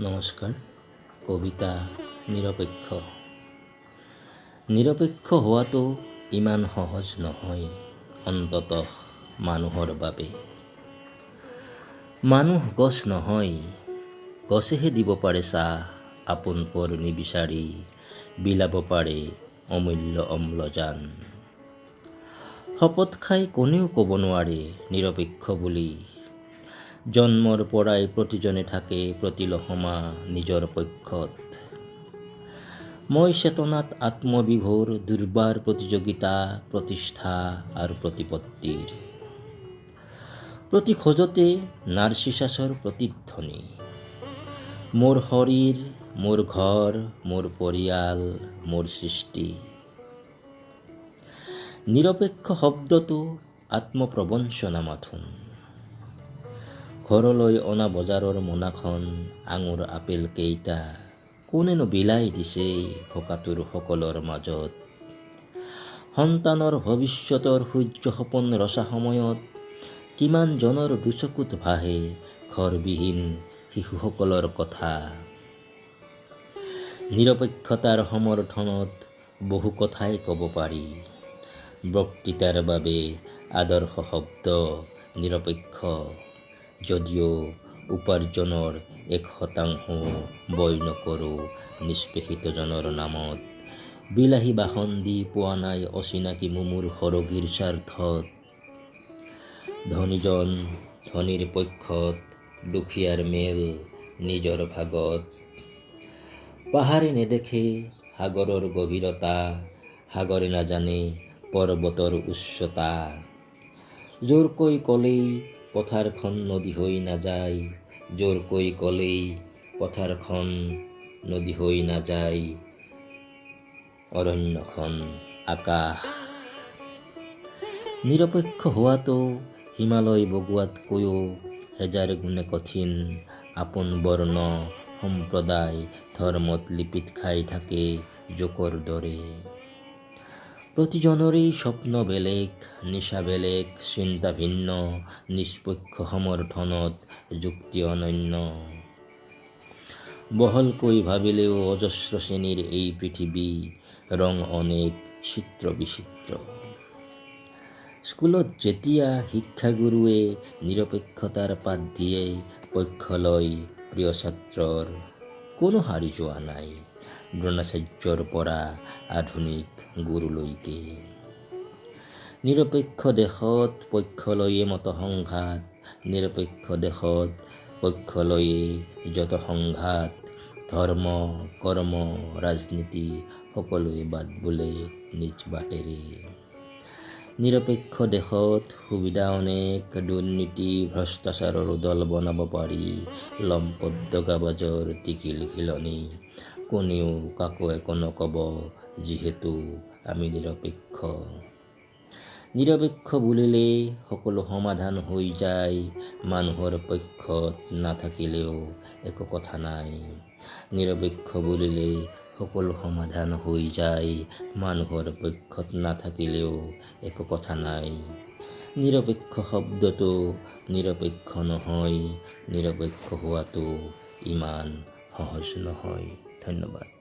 নমস্কাৰ কবিতা নিৰপেক্ষ নিৰপেক্ষ হোৱাটো ইমান সহজ নহয়, অন্ততঃ মানুহৰ বাবে। মানুহ গছ নহয়, গছেহে দিব পাৰে চাহ, আপোন পৰ নিবিচাৰি বিলাব পাৰে অমূল্য অম্লজান। শপত খাই কোনেও ক'ব নোৱাৰে নিৰপেক্ষ বুলি জন্মৰ পৰাই প্ৰতিজনে থাকে প্ৰতিলহমা নিজৰ পক্ষত। মই চেতনাত আত্মবিভোৰ দুৰ্বাৰ প্ৰতিযোগিতা প্ৰতিষ্ঠা আৰু প্ৰতিপত্তিৰ প্ৰতি খোজতে নাৰ্চিছাছৰ প্ৰতিধ্বনি মোৰ শৰীৰ মোৰ ঘৰ মোৰ পৰিয়াল মোৰ সৃষ্টি। নিৰপেক্ষ শব্দটো আত্মপ্ৰবঞ্চনা মাথোন ঘৰলৈ অনা বজাৰৰ মোনাখন আঙুৰ আপেল কেইটা কোনেনো বিলাই দিছে ভোকাতুৰ সকলৰ মাজত। সন্তানৰ ভৱিষ্যতৰ সূৰ্য সপোন ৰচা সময়ত কিমানজনৰ দুচকুত ভাহে ঘৰবিহীন শিশুসকলৰ কথা। নিৰপেক্ষতাৰ সমৰ্থনত বহু কথাই ক'ব পাৰি। বক্তৃতাৰ বাবে আদৰ্শ শব্দ নিৰপেক্ষ। যদিও উপাৰ্জনৰ এক শতাংশ বয় নকৰোঁ নিষ্পেষিতজনৰ নামত। বিলাহী বাসন দি পোৱা নাই অচিনাকি মুমুৰ সৰগীৰ স্বাৰ্থত ধনীজন ধনীৰ পক্ষত দুখীয়াৰ মেল নিজৰ ভাগত। পাহাৰে নেদেখে সাগৰৰ গভীৰতা সাগৰে নাজানে পৰ্বতৰ উচ্চতা। জোৰকৈ ক'লেই পথাৰখন নদী হৈ নাযায় জোৰকৈ ক'লেই পথাৰখন নদী হৈ নাযায় অৰণ্যখন আকাশ। নিৰপেক্ষ হোৱাটো হিমালয় বগোৱাতকৈও হেজাৰ গুণে কঠিন আপোন বৰ্ণ সম্প্ৰদায় ধৰ্মত লিপিত খাই থাকে জোকৰ দৰে প্ৰতিজনৰেই স্বপ্ন বেলেগ নিচা বেলেগ চিন্তা ভিন্ন, নিষ্পক্ষ সমৰ্থনত যুক্তি অনন্য। বহলকৈ ভাবিলেও অজস্ৰ শ্ৰেণীৰ এই পৃথিৱী ৰং অনেক চিত্ৰ বিচিত্ৰ স্কুলত যেতিয়া শিক্ষাগুৰুৱে নিৰপেক্ষতাৰ পাঠ দিয়ে, পক্ষ লয় প্ৰিয় ছাত্ৰৰ, কোনো হাৰি যোৱা নাই। দ্ৰোণাচাৰ্যৰ পৰা আধুনিক গুৰুলৈকে। নিৰপেক্ষ দেশত পক্ষ লৈয়ে মত সংঘাত নিৰপেক্ষ দেশত পক্ষ লৈয়ে যত সংঘাত ধৰ্ম, কৰ্ম, ৰাজনীতি, সকলোৱে বাদ বোলে নিজ বাটেৰে। নিৰপেক্ষ দেশত সুবিধা অনেক, দুৰ্নীতি, ভ্ৰষ্টাচাৰৰ দল বনাব পাৰি, লম্পট দগাবাজৰ টিকিল খিলনি কোনেও কাকো একো নক'ব যিহেতু আমি নিৰপেক্ষ নিৰপেক্ষ বুলিলে সকলো সমাধান হৈ যায়, মানুহৰ পক্ষত নাথাকিলেও একো কথা নাই। নিৰপেক্ষ বুলিলে সকলো সমাধান হৈ যায়, মানুহৰ পক্ষত নাথাকিলেও একো কথা নাই। নিৰপেক্ষ শব্দটো নিৰপেক্ষ নহয়, নিৰপেক্ষ হোৱাটো ইমান সহজ নহয়। ধন্যবাদ।